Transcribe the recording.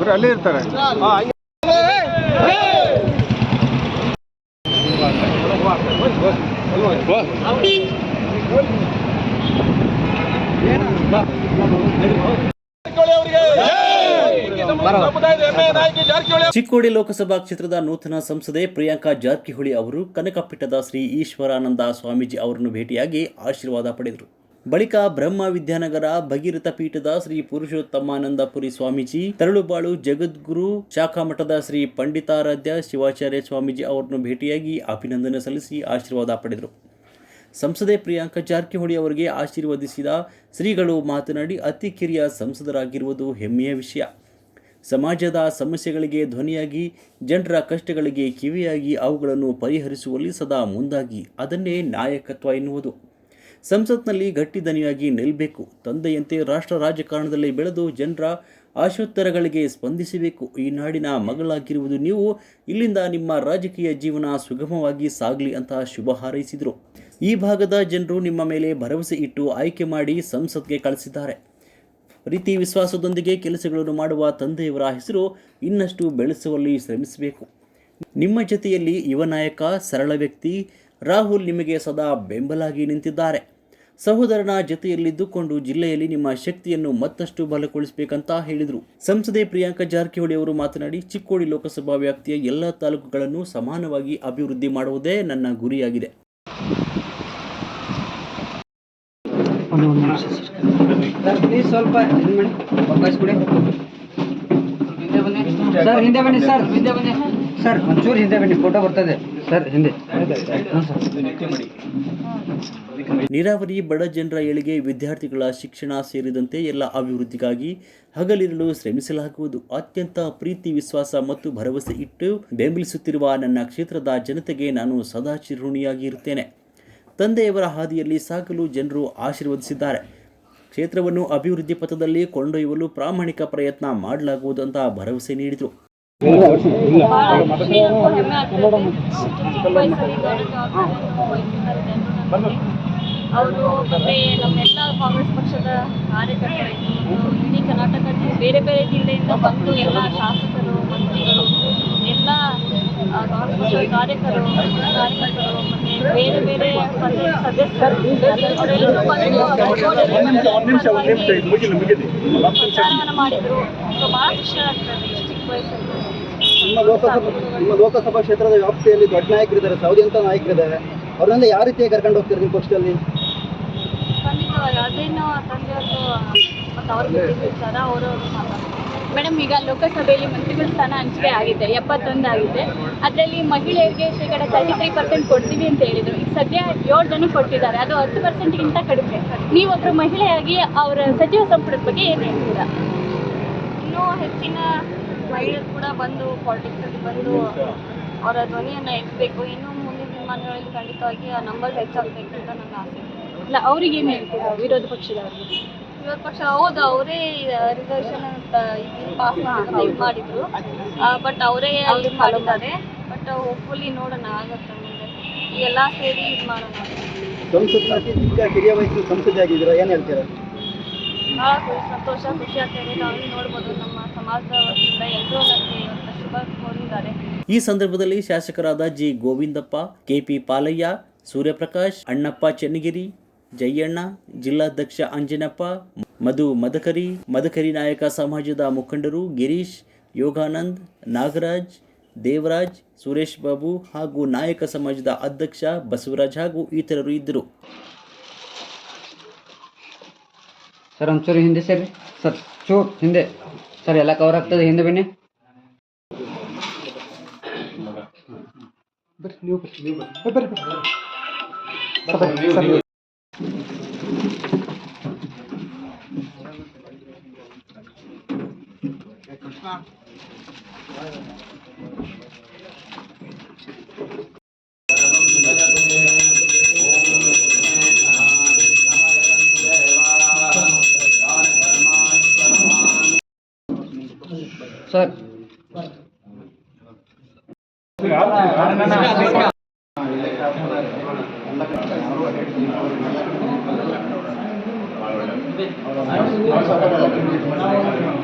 ಬರೀ ಅಲ್ಲೇ ಇರ್ತಾರೆ ಚಿಕ್ಕೋಡಿ ಲೋಕಸಭಾ ಕ್ಷೇತ್ರದ ನೂತನ ಸಂಸದೆ ಪ್ರಿಯಾಂಕಾ ಜಾರಕಿಹೊಳಿ ಅವರು ಕನಕಪೀಠದ ಶ್ರೀ ಈಶ್ವರಾನಂದ ಸ್ವಾಮೀಜಿ ಅವರನ್ನು ಭೇಟಿಯಾಗಿ ಆಶೀರ್ವಾದ ಪಡೆದರು. ಬಳಿಕ ಬ್ರಹ್ಮ ವಿದ್ಯಾನಗರ ಭಗೀರಥ ಪೀಠದ ಶ್ರೀ ಪುರುಷೋತ್ತಮಾನಂದಪುರಿ ಸ್ವಾಮೀಜಿ ತರಳುಬಾಳು ಜಗದ್ಗುರು ಶಾಖಾಮಠದ ಶ್ರೀ ಪಂಡಿತಾರಾಧ್ಯ ಶಿವಾಚಾರ್ಯ ಸ್ವಾಮೀಜಿ ಅವರನ್ನು ಭೇಟಿಯಾಗಿ ಅಭಿನಂದನೆ ಸಲ್ಲಿಸಿ ಆಶೀರ್ವಾದ ಪಡೆದರು. ಸಂಸದೆ ಪ್ರಿಯಾಂಕಾ ಜಾರಕಿಹೊಳಿ ಅವರಿಗೆ ಆಶೀರ್ವದಿಸಿದ ಶ್ರೀಗಳು ಮಾತನಾಡಿ ಅತಿ ಕಿರಿಯ ಸಂಸದರಾಗಿರುವುದು ಹೆಮ್ಮೆಯ ವಿಷಯ. ಸಮಾಜದ ಸಮಸ್ಯೆಗಳಿಗೆ ಧ್ವನಿಯಾಗಿ, ಜನರ ಕಷ್ಟಗಳಿಗೆ ಕಿವಿಯಾಗಿ ಅವುಗಳನ್ನು ಪರಿಹರಿಸುವಲ್ಲಿ ಸದಾ ಮುಂದಾಗಿ, ಅದನ್ನೇ ನಾಯಕತ್ವ ಎನ್ನುವುದು. ಸಂಸತ್ನಲ್ಲಿ ಗಟ್ಟಿ ದನಿಯಾಗಿ ನಿಲ್ಲಬೇಕು ತಂದೆಯಂತೆ ರಾಷ್ಟ್ರ ರಾಜಕಾರಣದಲ್ಲಿ ಬೆಳೆದು ಜನರ ಆಶೋತ್ತರಗಳಿಗೆ ಸ್ಪಂದಿಸಬೇಕು, ಈ ನಾಡಿನ ಮಗಳಾಗಿರುವುದು ನೀವು, ಇಲ್ಲಿಂದ ನಿಮ್ಮ ರಾಜಕೀಯ ಜೀವನ ಸುಗಮವಾಗಿ ಸಾಗಲಿ ಅಂತ ಶುಭ ಹಾರೈಸಿದರು. ಈ ಭಾಗದ ಜನರು ನಿಮ್ಮ ಮೇಲೆ ಭರವಸೆ ಇಟ್ಟು ಆಯ್ಕೆ ಮಾಡಿ ಸಂಸತ್ಗೆ ಕಳಿಸಿದ್ದಾರೆ. ಪ್ರೀತಿ ವಿಶ್ವಾಸದೊಂದಿಗೆ ಕೆಲಸಗಳನ್ನು ಮಾಡುವ ತಂದೆಯವರ ಹೆಸರು ಇನ್ನಷ್ಟು ಬೆಳೆಸುವಲ್ಲಿ ಶ್ರಮಿಸಬೇಕು. ನಿಮ್ಮ ಜೊತೆಯಲ್ಲಿ ಯುವ ನಾಯಕ, ಸರಳ ವ್ಯಕ್ತಿ ರಾಹುಲ್ ನಿಮಗೆ ಸದಾ ಬೆಂಬಲಾಗಿ ನಿಂತಿದ್ದಾರೆ. ಸಹೋದರನ ಜೊತೆಯಲ್ಲಿದ್ದುಕೊಂಡು ಜಿಲ್ಲೆಯಲ್ಲಿ ನಿಮ್ಮ ಶಕ್ತಿಯನ್ನು ಮತ್ತಷ್ಟು ಬಲಗೊಳಿಸಬೇಕಂತ ಹೇಳಿದರು. ಸಂಸದೆ ಪ್ರಿಯಾಂಕಾ ಜಾರಕಿಹೊಳಿ ಅವರು ಮಾತನಾಡಿ, ಚಿಕ್ಕೋಡಿ ಲೋಕಸಭಾ ವ್ಯಾಪ್ತಿಯ ಎಲ್ಲ ತಾಲೂಕುಗಳನ್ನು ಸಮಾನವಾಗಿ ಅಭಿವೃದ್ಧಿ ಮಾಡುವುದೇ ನನ್ನ ಗುರಿಯಾಗಿದೆ. ಸರ್ ಪ್ಲೀಸ್ ಸ್ವಲ್ಪ ಇದು ಮಾಡಿ ಅವಕಾಶ ಕೊಡಿ. ಸರ್ ಹಿಂದೆ ಬನ್ನಿ ಸರ್ ಹಿಂದೆ ಬನ್ನಿ. ಸರ್ ಒಂಚೂರು ಹಿಂದೆ ಬನ್ನಿ ಫೋಟೋ ಬರ್ತದೆ. ಸರ್ ಹಿಂದೆ. ನೀರಾವರಿ ಬಡ ಜನರ ಏಳಿಗೆ ವಿದ್ಯಾರ್ಥಿಗಳ ಶಿಕ್ಷಣ ಸೇರಿದಂತೆ ಎಲ್ಲ ಅಭಿವೃದ್ಧಿಗಾಗಿ ಹಗಲಿರಲು ಶ್ರಮಿಸಲಾಗುವುದು. ಅತ್ಯಂತ ಪ್ರೀತಿ, ವಿಶ್ವಾಸ ಮತ್ತು ಭರವಸೆ ಇಟ್ಟು ಬೆಂಬಲಿಸುತ್ತಿರುವ ನನ್ನ ಕ್ಷೇತ್ರದ ಜನತೆಗೆ ನಾನು ಸದಾ ಚಿರುಣಿಯಾಗಿ ಇರುತ್ತೇನೆ ತಂದೆಯವರ ಹಾದಿಯಲ್ಲಿ ಸಾಗಲು ಜನರು ಆಶೀರ್ವದಿಸಿದ್ದಾರೆ ಕ್ಷೇತ್ರವನ್ನು ಅಭಿವೃದ್ಧಿ ಪಥದಲ್ಲಿ ಕೊಂಡೊಯ್ಯಲು ಪ್ರಾಮಾಣಿಕ ಪ್ರಯತ್ನ ಮಾಡಲಾಗುವುದು ಅಂತ ಭರವಸೆ ನೀಡಿದರು. ಅವರು ಮತ್ತೆ ನಮ್ಮೆಲ್ಲ ಕಾಂಗ್ರೆಸ್ ಪಕ್ಷದ ಕಾರ್ಯಕರ್ತರು ಇಡೀ ಕರ್ನಾಟಕದ ಬೇರೆ ಬೇರೆ ಜಿಲ್ಲೆಯಿಂದ ಬಂದು ಎಲ್ಲ ಶಾಸಕರು ಮಂತ್ರಿಗಳು ಎಲ್ಲ ಕಾಂಗ್ರೆಸ್ ಪಕ್ಷದ ಕಾರ್ಯಕರು ಕಾರ್ಯಕರ್ತರು ಮತ್ತೆ ನಿಮ್ಮ ಲೋಕಸಭಾ ನಿಮ್ಮ ಲೋಕಸಭಾ ಕ್ಷೇತ್ರದ ವ್ಯಾಪ್ತಿಯಲ್ಲಿ ದೊಡ್ಡ ನಾಯಕರಿದ್ದಾರೆ, ಸೌದಿ ಅಂತ ನಾಯಕರಿದ್ದಾರೆ. ಅವ್ರನ್ನೆಲ್ಲ ಯಾವ ರೀತಿಯಾಗಿ ಕರ್ಕೊಂಡು ಹೋಗ್ತಾರೆ ನಿಮ್ಮ ಪಕ್ಷದಲ್ಲಿ? ಖಂಡಿತವಾಗಿ. ಅದೇನು ತಂದೆಯವರು ಮತ್ತು ಅವ್ರ ಅವರು ಮಾತಾಡ್ತಾರೆ ಮೇಡಮ್ ಈಗ ಲೋಕಸಭೆಯಲ್ಲಿ ಮಂತ್ರಿಗಳ ಸ್ಥಾನ ಹಂಚಿಕೆ ಆಗಿದೆ ಎಪ್ಪತ್ತೊಂದು ಆಗಿದೆ ಅದರಲ್ಲಿ ಮಹಿಳೆಯರಿಗೆ ಶೇಕಡ ತರ್ಟಿ ತ್ರೀ ಪರ್ಸೆಂಟ್ ಕೊಡ್ತೀವಿ ಅಂತ ಹೇಳಿದರು. ಈಗ ಸದ್ಯ ಏಳು ಜನ ಕೊಟ್ಟಿದ್ದಾರೆ ಅದು ಹತ್ತು ಪರ್ಸೆಂಟ್ಗಿಂತ ಕಡಿಮೆ. ನೀವೊಬ್ಬರು ಮಹಿಳೆಯಾಗಿ ಅವರ ಸಚಿವ ಸಂಪುಟದ ಬಗ್ಗೆ ಏನು ಹೇಳ್ತೀರಾ? ಇನ್ನೂ ಹೆಚ್ಚಿನ ಮಹಿಳೆಯರು ಕೂಡ ಬಂದು ಪಾಲಿಟಿಕ್ಸಲ್ಲಿ ಬಂದು ಅವರ ಧ್ವನಿಯನ್ನು ಎತ್ತಬೇಕು ಇನ್ನೂ ಮುಂದಿನ ದಿನಮಾನಗಳಲ್ಲಿ ಖಂಡಿತವಾಗಿ ಆ ನಂಬರ್ ಹೆಚ್ಚಾಗಬೇಕು ಅಂತ ನನ್ನ ಆಸೆ. ಇಲ್ಲ ಅವ್ರಿಗೆ ಏನು ಹೇಳ್ತೀರಾ? ವಿರೋಧ ಪಕ್ಷದವರಿಗೆ? ವಿರೋಧ ಪಕ್ಷ ಹೌದು ಅವರೇ ರಿಸರ್ವೇಶನ್ ಅಂತ ಇದನ್ನ ಪಾಸ್ ಮಾಡಿದ್ರು ಇದು ಮಾಡಿದ್ರು. ಬಟ್ ಅವರೇ ಇದು ಮಾಡಿದ್ದಾರೆ. ಬಟ್ ಹೋಪ್ಫುಲಿ ನೋಡೋಣ ಆಗುತ್ತೆ ಮುಂದೆ. ಎಲ್ಲ ಸೇರಿ ಇದು ಮಾಡೋಣ. ಸಂಸತ್ನಲ್ಲಿ ಅತಿ ಚಿಕ್ಕ ಕಿರಿಯ ವಯಸ್ಸು ಸಂಸದೆ ಆಗಿದ್ದೀರಾ? ಏನು ಹೇಳ್ತೀರಾ? ಭಾಳ ಖುಷಿ ಸಂತೋಷ ಖುಷಿ ಆಗ್ತಾಯಿದೆ ನಾವು ನೋಡ್ಬೋದು ನಮ್ಮ ಸಮಾಜದ ವತಿಯಿಂದ ಎಲ್ಲರೂ ನನಗೆ ಇವತ್ತು ಶುಭ ಕೋರಿದ್ದಾರೆ. ಈ ಸಂದರ್ಭದಲ್ಲಿ ಶಾಸಕರಾದ ಜಿ. ಗೋವಿಂದಪ್ಪ ಕೆಪಿ ಪಾಲಯ್ಯ ಸೂರ್ಯಪ್ರಕಾಶ್ ಅಣ್ಣಪ್ಪ ಚೆನ್ನಗಿರಿ ಜಯಣ್ಣ ಜಿಲ್ಲಾಧ್ಯಕ್ಷ ಅಂಜನಪ್ಪ ಮಧು ಮದಕರಿ ಮದಕರಿ ನಾಯಕ ಸಮಾಜದ ಮುಖಂಡರು ಗಿರೀಶ್ ಯೋಗಾನಂದ್ ನಾಗರಾಜ್ ದೇವರಾಜ್ ಸುರೇಶ್ ಬಾಬು ಹಾಗೂ ನಾಯಕ ಸಮಾಜದ ಅಧ್ಯಕ್ಷ ಬಸವರಾಜ್ ಹಾಗೂ ಇತರರು ಇದ್ದರು. ಸರ್ ಒಂಚೂರು ಹಿಂದೆ ಸರಿ ಸರ್ ಚೂರ್ ಹಿಂದೆ. ಸರ್ ಎಲ್ಲ ಕವರ್ ಆಗ್ತದೆ. ಹಿಂದೆ ಬನ್ನಿ. ಬರ್ರಿ ನೀವು ಬರ್ರಿ ನೀವು ಬರ್ರಿ. ಬರ್ರಿ ಬರ್ರಿ Vâng. Sir Thank you.